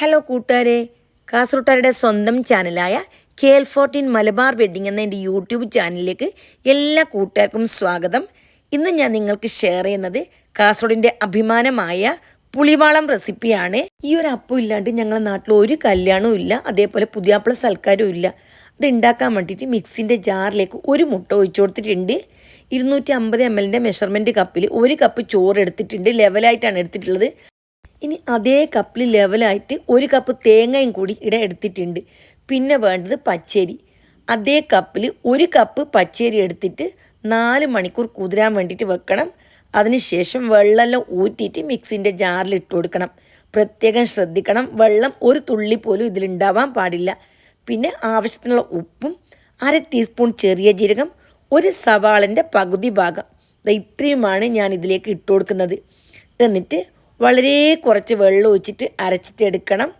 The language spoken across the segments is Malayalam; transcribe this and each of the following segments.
ഹലോ കൂട്ടുകാരെ. കാസർഗോട്ടുകാരുടെ സ്വന്തം ചാനലായ K L fourteen Malabar wedding എന്ന എന്റെ യൂട്യൂബ് ചാനലിലേക്ക് എല്ലാ കൂട്ടുകാർക്കും സ്വാഗതം. ഇന്ന് ഞാൻ നിങ്ങൾക്ക് ഷെയർ ചെയ്യുന്നത് കാസർഗോഡിന്റെ അഭിമാനമായ പുളിവാളം റെസിപ്പിയാണ് ഈ ഒരു അപ്പം ഇല്ലാണ്ട് ഞങ്ങളുടെ നാട്ടിൽ ഒരു കല്യാണവും ഇല്ല. അതേപോലെ പുതിയാപ്പിള സൽക്കാരവും ഇല്ല. അത് ഉണ്ടാക്കാൻ വേണ്ടിയിട്ട് മിക്സിന്റെ ജാറിലേക്ക് ഒരു മുട്ട ഒഴിച്ചു കൊടുത്തിട്ടുണ്ട്. ഇരുന്നൂറ്റി അമ്പത് എം എല്ലിന്റെ മെഷർമെന്റ് കപ്പിൽ ഒരു കപ്പ് ചോറ് എടുത്തിട്ടുണ്ട്. ലെവലായിട്ടാണ് എടുത്തിട്ടുള്ളത്. ഇനി അതേ കപ്പിൽ ലെവലായിട്ട് ഒരു കപ്പ് തേങ്ങയും കൂടി ഇവിടെ എടുത്തിട്ടുണ്ട്. പിന്നെ വേണ്ടത് പച്ചരി. അതേ കപ്പിൽ ഒരു കപ്പ് പച്ചരി എടുത്തിട്ട് നാല് മണിക്കൂർ കുതിരാൻ വേണ്ടിയിട്ട് വെക്കണം. അതിനുശേഷം വെള്ളമെല്ലാം ഊറ്റിയിട്ട് മിക്സിന്റെ ജാറിൽ ഇട്ട് കൊടുക്കണം. പ്രത്യേകം ശ്രദ്ധിക്കണം. വെള്ളം ഒരു തുള്ളി പോലും ഇതിലുണ്ടാവാൻ പാടില്ല. പിന്നെ ആവശ്യത്തിനുള്ള ഉപ്പും അര ടീസ്പൂൺ ചെറിയ ജീരകം ഒരു സവാളിന്റെ പകുതി ഭാഗം. ഇത്രയുമാണ് ഞാൻ ഇതിലേക്ക് ഇട്ട് കൊടുക്കുന്നത്. എന്നിട്ട് വളരെ കുറച്ച് വെള്ളം ഒഴിച്ചിട്ട് അരച്ചിട്ട് എടുക്കണം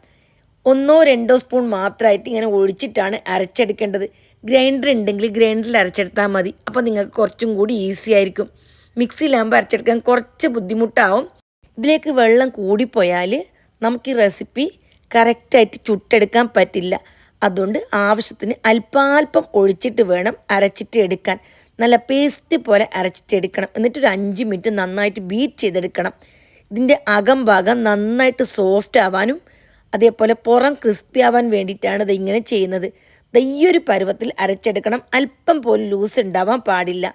ഒന്നോ രണ്ടോ സ്പൂൺ മാത്രമായിട്ട് ഇങ്ങനെ ഒഴിച്ചിട്ടാണ് അരച്ചെടുക്കേണ്ടത്. ഗ്രൈൻഡർ ഉണ്ടെങ്കിൽ ഗ്രൈൻഡറിൽ അരച്ചെടുത്താൽ മതി. അപ്പോൾ നിങ്ങൾക്ക് കുറച്ചും കൂടി ഈസി ആയിരിക്കും. മിക്സിയിലാകുമ്പോൾ അരച്ചെടുക്കാൻ കുറച്ച് ബുദ്ധിമുട്ടാവും. ഇതിലേക്ക് വെള്ളം കൂടിപ്പോയാൽ നമുക്ക് ഈ റെസിപ്പി കറക്റ്റായിട്ട് ചുട്ടെടുക്കാൻ പറ്റില്ല. അതുകൊണ്ട് ആവശ്യത്തിന് അല്പാൽപ്പം ഒഴിച്ചിട്ട് വേണം അരച്ചിട്ട് എടുക്കാൻ. നല്ല പേസ്റ്റ് പോലെ അരച്ചിട്ട് എടുക്കണം. എന്നിട്ടൊരു അഞ്ച് മിനിറ്റ് നന്നായിട്ട് ബീറ്റ് ചെയ്തെടുക്കണം. ഇതിന്റെ അകം ഭാഗം നന്നായിട്ട് സോഫ്റ്റ് ആവാനും അതേപോലെ പുറം ക്രിസ്പി ആവാൻ വേണ്ടിയിട്ടാണ് ഇത് ഇങ്ങനെ ചെയ്യുന്നത്. ദയ്യൊരു പരുവത്തിൽ അരച്ചെടുക്കണം. അല്പം പോലും ലൂസ് ഉണ്ടാവാൻ പാടില്ല.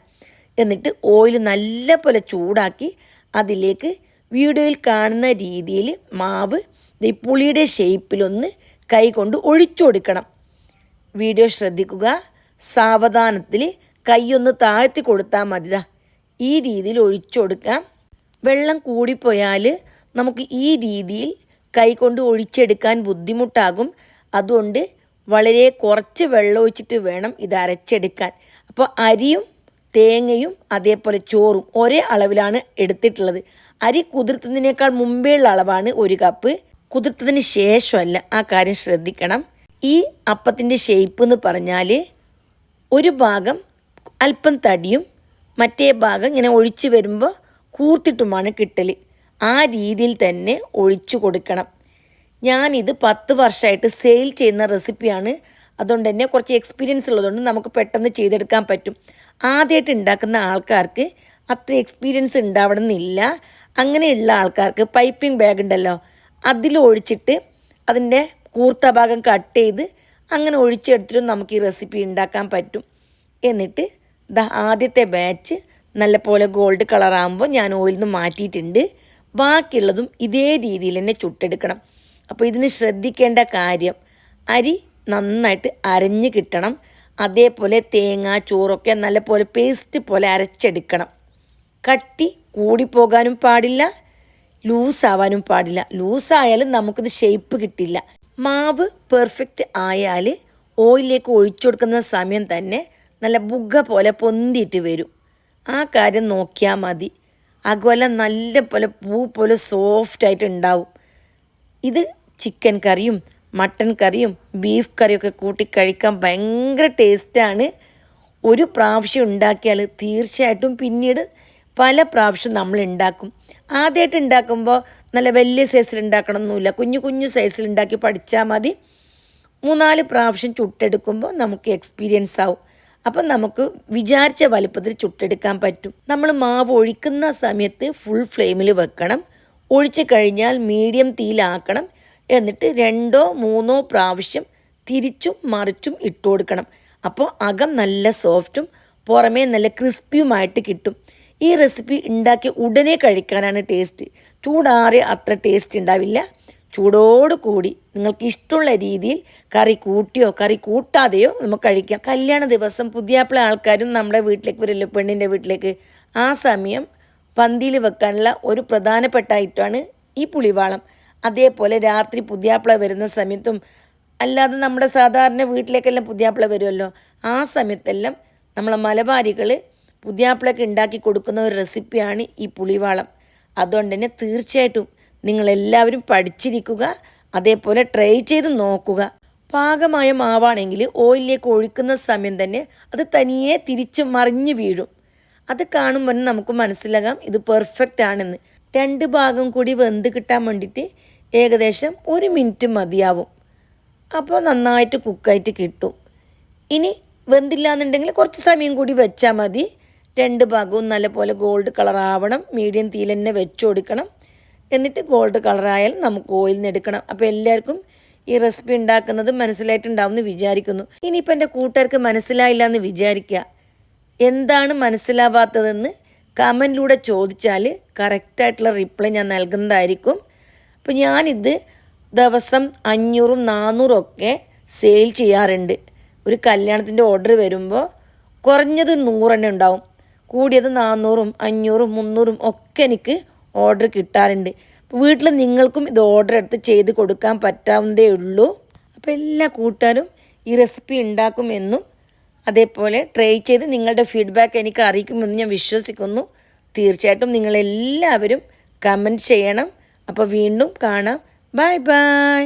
എന്നിട്ട് ഓയിൽ നല്ല പോലെ ചൂടാക്കി അതിലേക്ക് വീഡിയോയിൽ കാണുന്ന രീതിയിൽ മാവ് ഈ പുളിയുടെ ഷേപ്പിലൊന്ന് കൈ കൊണ്ട് ഒഴിച്ചു കൊടുക്കണം. വീഡിയോ ശ്രദ്ധിക്കുക. സാവധാനത്തിൽ കൈയൊന്ന് താഴ്ത്തി കൊടുത്താൽ മതിതാ ഈ രീതിയിൽ ഒഴിച്ചു കൊടുക്കാം. വെള്ളം കൂടിപ്പോയാൽ നമുക്ക് ഈ രീതിയിൽ കൈകൊണ്ട് ഒഴിച്ചെടുക്കാൻ ബുദ്ധിമുട്ടാകും. അതുകൊണ്ട് വളരെ കുറച്ച് വെള്ളം ഒഴിച്ചിട്ട് വേണം ഇത് അരച്ചെടുക്കാൻ. അപ്പോൾ അരിയും തേങ്ങയും അതേപോലെ ചോറും ഒരേ അളവിലാണ് എടുത്തിട്ടുള്ളത്. അരി കുതിർത്തതിനേക്കാൾ മുമ്പേയുള്ള അളവാണ് ഒരു കപ്പ്. കുതിർത്തതിന് ശേഷമല്ല ആ കാര്യം ശ്രദ്ധിക്കണം. ഈ അപ്പത്തിന്റെ ഷേപ്പ് എന്ന് പറഞ്ഞാൽ ഒരു ഭാഗം അല്പം തടിയും മറ്റേ ഭാഗം ഇങ്ങനെ ഒഴിച്ച് വരുമ്പോൾ കൂർത്തിട്ടുമാണ് കിട്ടൽ ആ രീതിയിൽ തന്നെ ഒഴിച്ചു കൊടുക്കണം. ഞാനിത് പത്ത് വർഷമായിട്ട് സെയിൽ ചെയ്യുന്ന റെസിപ്പിയാണ് അതുകൊണ്ട് തന്നെ കുറച്ച് എക്സ്പീരിയൻസ് ഉള്ളതുകൊണ്ട് നമുക്ക് പെട്ടെന്ന് ചെയ്തെടുക്കാൻ പറ്റും. ആദ്യമായിട്ട് ഉണ്ടാക്കുന്ന ആൾക്കാർക്ക് അത്ര എക്സ്പീരിയൻസ് ഉണ്ടാവണമെന്നില്ല. അങ്ങനെയുള്ള ആൾക്കാർക്ക് പൈപ്പിംഗ് ബാഗ് ഉണ്ടല്ലോ അതിൽ ഒഴിച്ചിട്ട് അതിന്റെ കൂർത്ത ഭാഗം കട്ട് ചെയ്ത് അങ്ങനെ ഒഴിച്ചെടുത്തിട്ടും നമുക്ക് ഈ റെസിപ്പി ഉണ്ടാക്കാൻ പറ്റും. എന്നിട്ട് ദ ആദ്യത്തെ ബാച്ച് നല്ലപോലെ ഗോൾഡ് കളറാകുമ്പോൾ ഞാൻ ഓയിൽ നിന്ന് മാറ്റിയിട്ടുണ്ട്. ബാക്കിയുള്ളതും ഇതേ രീതിയിൽ തന്നെ ചുട്ടെടുക്കണം. അപ്പോൾ ഇതിന് ശ്രദ്ധിക്കേണ്ട കാര്യം അരി നന്നായിട്ട് അരഞ്ഞ് കിട്ടണം. അതേപോലെ തേങ്ങ ചോറൊക്കെ നല്ലപോലെ പേസ്റ്റ് പോലെ അരച്ചെടുക്കണം. കട്ടി കൂടിപ്പോകാനും പാടില്ല ലൂസാവാനും പാടില്ല. ലൂസായാലും നമുക്കിത് ഷേപ്പ് കിട്ടില്ല. മാവ് പെർഫെക്റ്റ് ആയാൽ ഓയിലേക്ക് ഒഴിച്ചു കൊടുക്കുന്ന സമയം തന്നെ നല്ല ബുഗ പോലെ പൊന്തിയിട്ട് വരും. ആ കാര്യം നോക്കിയാൽ മതി. അകോല നല്ല പോലെ പൂ പോലെ സോഫ്റ്റായിട്ട് ഉണ്ടാവും ഇത് ചിക്കൻ കറിയും മട്ടൻ കറിയും ബീഫ് കറിയൊക്കെ കൂട്ടി കഴിക്കാൻ ഭയങ്കര ടേസ്റ്റാണ് ഒരു പ്രാവശ്യം ഉണ്ടാക്കിയാൽ തീർച്ചയായിട്ടും പിന്നീട് പല പ്രാവശ്യം നമ്മൾ ഉണ്ടാക്കും. ആദ്യമായിട്ട് ഉണ്ടാക്കുമ്പോൾ നല്ല വലിയ സൈസിൽ ഉണ്ടാക്കണമെന്നില്ല കുഞ്ഞു കുഞ്ഞു സൈസിൽ ഉണ്ടാക്കി പഠിച്ചാൽ മതി. മൂന്നാൽ പ്രാവശ്യം ചുട്ടെടുക്കുമ്പോൾ നമുക്ക് എക്സ്പീരിയൻസ് ആവും. അപ്പം നമുക്ക് വിചാരിച്ച വലുപ്പത്തിൽ ചുട്ടെടുക്കാൻ പറ്റും. നമ്മൾ മാവ് ഒഴിക്കുന്ന സമയത്ത് ഫുൾ ഫ്ലെയിമിൽ വെക്കണം. ഒഴിച്ച് കഴിഞ്ഞാൽ മീഡിയം തീയിലാക്കണം. എന്നിട്ട് രണ്ടോ മൂന്നോ പ്രാവശ്യം തിരിച്ചും മറിച്ചും ഇട്ട് കൊടുക്കണം. അപ്പോൾ അകം നല്ല സോഫ്റ്റും പുറമേ നല്ല ക്രിസ്പിയുമായിട്ട് കിട്ടും. ഈ റെസിപ്പി ഉണ്ടാക്കി ഉടനെ കഴിക്കാനാണ് ടേസ്റ്റ് ചൂടാറിയ അത്ര ടേസ്റ്റ് ഉണ്ടാവില്ല. ചൂടോട് കൂടി നിങ്ങൾക്ക് ഇഷ്ടമുള്ള രീതിയിൽ കറി കൂട്ടിയോ കറി കൂട്ടാതെയോ നമുക്ക് കഴിക്കാം. കല്യാണ ദിവസം പുതിയാപ്പിള ആൾക്കാരും നമ്മുടെ വീട്ടിലേക്ക് വരില്ലോ പെണ്ണിന്റെ വീട്ടിലേക്ക്. ആ സമയം പന്തിയിൽ വെക്കാനുള്ള ഒരു പ്രധാനപ്പെട്ട ഐറ്റമാണ് ഈ പുളിവാളം. അതേപോലെ രാത്രി പുതിയാപ്പിള വരുന്ന സമയത്തും അല്ലാതെ നമ്മുടെ സാധാരണ വീട്ടിലേക്കെല്ലാം പുതിയാപ്പിള വരുമല്ലോ. ആ സമയത്തെല്ലാം നമ്മളെ മലബാരികൾ പുതിയാപ്പിളൊക്കെ ഉണ്ടാക്കി കൊടുക്കുന്ന ഒരു റെസിപ്പിയാണ് ഈ പുളിവാളം. അതുകൊണ്ട് തന്നെ തീർച്ചയായിട്ടും നിങ്ങളെല്ലാവരും പഠിച്ചിരിക്കുക അതേപോലെ ട്രൈ ചെയ്ത് നോക്കുക. പാകമായ മാവാണെങ്കിൽ ഓയിലിലേക്ക് ഒഴിക്കുന്ന സമയം തന്നെ അത് തനിയെ തിരിച്ച് മറിഞ്ഞു വീഴും. അത് കാണുമ്പോൾ നമുക്ക് മനസ്സിലാകാം ഇത് പെർഫെക്റ്റ് ആണെന്ന്. രണ്ട് ഭാഗം കൂടി വെന്ത് കിട്ടാൻ വേണ്ടിയിട്ട് ഏകദേശം ഒരു മിനിറ്റ് മതിയാവും. അപ്പോൾ നന്നായിട്ട് കുക്കായിട്ട് കിട്ടും. ഇനി വെന്തില്ല എന്നുണ്ടെങ്കിൽ കുറച്ച് സമയം കൂടി വെച്ചാൽ മതി. രണ്ട് ഭാഗവും നല്ലപോലെ ഗോൾഡ് കളറാവണം മീഡിയം തീയിൽ തന്നെ വെച്ച് കൊടുക്കണം. എന്നിട്ട് ഗോൾഡ് കളറായാൽ നമുക്ക് ഓയിൽ നിന്ന് എടുക്കണം അപ്പോൾ എല്ലാവർക്കും ഈ റെസിപ്പി ഉണ്ടാക്കുന്നത് മനസ്സിലായിട്ടുണ്ടാവും എന്ന് വിചാരിക്കുന്നു. ഇനിയിപ്പോൾ എന്റെ കൂട്ടുകാർക്ക് മനസ്സിലായില്ല എന്ന് വിചാരിക്കുക. എന്താണ് മനസ്സിലാവാത്തതെന്ന് കമന്റിലൂടെ ചോദിച്ചാൽ കറക്റ്റായിട്ടുള്ള റിപ്ലൈ ഞാൻ നൽകുന്നതായിരിക്കും. അപ്പോൾ ഞാനിത് ദിവസം അഞ്ഞൂറും നാനൂറും ഒക്കെ സെയിൽ ചെയ്യാറുണ്ട്. ഒരു കല്യാണത്തിന്റെ ഓർഡർ വരുമ്പോൾ കുറഞ്ഞത് നൂറെണ്ണം ഉണ്ടാവും. കൂടിയത് നാനൂറും അഞ്ഞൂറും മുന്നൂറും ഒക്കെ എനിക്ക് ഓർഡർ കിട്ടാറുണ്ട്. വീട്ടിൽ നിങ്ങൾക്കും ഇത് ഓർഡർ എടുത്ത് ചെയ്ത് കൊടുക്കാൻ പറ്റാവുന്നതേ ഉള്ളൂ. അപ്പോൾ എല്ലാ കൂട്ടുകാരും ഈ റെസിപ്പി ഉണ്ടാക്കുമെന്നും അതേപോലെ ട്രൈ ചെയ്ത് നിങ്ങളുടെ ഫീഡ്ബാക്ക് എനിക്ക് അറിയിക്കുമെന്ന് ഞാൻ വിശ്വസിക്കുന്നു. തീർച്ചയായിട്ടും നിങ്ങളെല്ലാവരും കമന്റ് ചെയ്യണം. അപ്പോൾ വീണ്ടും കാണാം. Bye bye